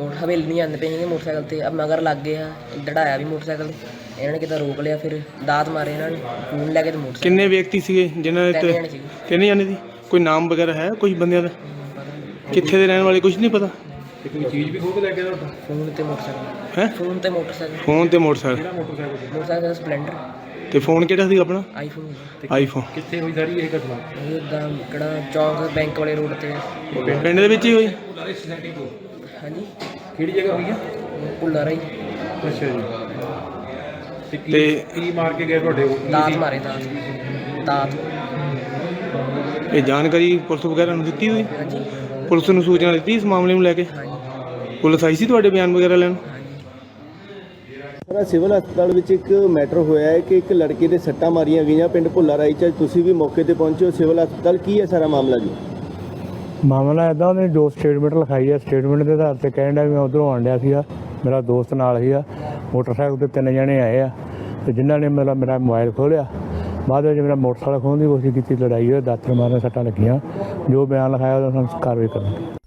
Motor ਹਵੇਲੀ ਨਹੀਂ ਜਾਂਦੇ ਪਏ ਸੀਗੇ ਮੋਟਰਸਾਈਕਲ ਤੇ। ਅਬ ਮਗਰ ਲੱਗ ਗਏ ਆ ਡੜਾਇਆ ਵੀ ਮੋਟਰਸਾਈਕਲ। ਇਹਨਾਂ ਨੇ ਕਿਤੇ ਰੋਕ ਲਿਆ ਫਿਰ ਦਾਤ ਮਾਰੇ ਇਹਨਾਂ ਨੇ ਫੋਨ ਲੈ ਕੇ ਤੇ ਮੋਟਰਸਾਈਕਲ। ਕਿੰਨੇ ਵਿਅਕਤੀ ਸੀਗੇ ਜਿਨ੍ਹਾਂ ਨੇ ਤਿੰਨ ਤੇ- ਜਣੇ ਸੀਗੇ। ਤਿੰਨ ਜਾਣੇ ਸੀ? ਕੋਈ ਨਾਮ ਵਗੈਰਾ ਹੈ ਕੁਝ ਬੰਦਿਆਂ ਦਾ? ਕਿੱਥੇ ਦੇ ਰਹਿਣ ਵਾਲੇ ਕੁਝ ਨਹੀਂ ਪਤਾ? ਫੋਨ ਤੇ ਮੋਟਰਸਾਈਕਲ। ਹੈ? ਫੋਨ ਤੇ ਮੋਟਰਸਾਈਕਲ। ਫੋਨ ਤੇ ਮੋਟਰਸਾਈਕਲ। ਮੋਟਰਸਾਈਕਲ ਦਾ ਸਪਲੈਂਡਰ। ਤੇ ਫੋਨ ਕਿਹੜਾ ਸੀ ਆਪਣਾ? IPhone iPhone. ਕਿੱਥੇ ਹੋਈ ਸਾਰੀ ਇਹ ਘਟਨਾ? ਇਹ ਇਦਾਂ ਕਿਹੜਾ ਚੌਂਕ ਬੈਂਕ ਵਾਲੇ ਰੋਡ ਤੇ। ਪਿੰਡ ਦੇ ਵਿੱਚ ਹੀ ਹੋਈ? ਹਾਂਜੀ। ਕਿਹੜੀ ਜਗ੍ਹਾ ਹੋਈ ਆ? ਭੁੱਲਾ ਰਹੀ ਅੱਛਾ ਜੀ। ਤੇ ਕੀ ਤੇ- ਕੀ ਮਾਰ ਕੇ ਗਏ ਤੁਹਾਡੇ ਉਹ? ਕੀ ਦਾਤ ਸੀ? ਮਾਰੇ ਦਾਤ। ਦਾਤ। ਇਹ ਜਾਣਕਾਰੀ ਪੁਲਿਸ ਵਗੈਰਾ ਨੂੰ ਦਿੱਤੀ ਹੋਈ? ਹਾਂਜੀ। ਪੁਲਿਸ ਨੂੰ ਸੂਚਨਾ ਦਿੱਤੀ ਇਸ ਮਾਮਲੇ ਨੂੰ ਲੈ ਕੇ? ਹਾਂਜੀ। ਪੁਲਿਸ ਆਈ ਸੀ ਤੁਹਾਡੇ ਬਿਆਨ ਵਗੈਰਾ ਲੈਣ? ਸਰ ਸਿਵਲ ਹਸਪਤਾਲ ਵਿੱਚ ਇੱਕ ਮੈਟਰ ਹੋਇਆ ਹੈ ਕਿ ਇੱਕ ਲੜਕੇ ਦੇ ਸੱਟਾਂ ਮਾਰੀਆਂ ਗਈਆਂ ਪਿੰਡ ਭੁੱਲਾ ਰਾਈ ਚ। ਤੁਸੀਂ ਵੀ ਮੌਕੇ ਤੇ ਪਹੁੰਚੇ ਹੋ। ਸਿਵਲ ਹਸਪਤਾਲ ਕੀ ਹੈ ਸਾਰਾ ਮਾਮਲਾ ਜੀ? ਮਾਮਲਾ ਇਦਾਂ ਉਹਨੇ ਜੋ ਸਟੇਟਮੈਂਟ ਲਿਖਾਈ ਆ। ਸਟੇਟਮੈਂਟ ਦੇ ਆਧਾਰ ਤੇ ਕਹਿਣ ਡਿਆ ਵੀ ਮੈਂ ਉਧਰੋਂ ਆਉਣ ਡਿਆ ਸੀਗਾ। ਮੇਰਾ ਦੋਸਤ ਨਾਲ ਸੀਗਾ। ਮੋਟਰਸਾਈਕਲ ਤੇ ਤਿੰਨ ਜਣੇ ਆਏ ਆ ਤੇ ਜਿਨ੍ਹਾਂ ਨੇ ਮੇਰਾ ਮੇਰਾ ਮੋਬਾਈਲ ਖੋਲਿਆ ਬਾਅਦ ਵਿੱਚ ਮੇਰਾ ਮੋਟਰਸਾਈਕਲ ਖੋਹਣ ਦੀ ਕੋਸ਼ਿਸ਼ ਕੀਤੀ, ਲੜਾਈ ਹੋਈ, ਦਾਤਰ ਮਾਰਨ ਸੱਟਾਂ ਲੱਗੀਆਂ। ਜੋ ਬਿਆਨ ਲਿਖਾਇਆ ਉਹਦਾ ਸਾਨੂੰ ਕਾਰਵਾਈ ਕਰਨੀ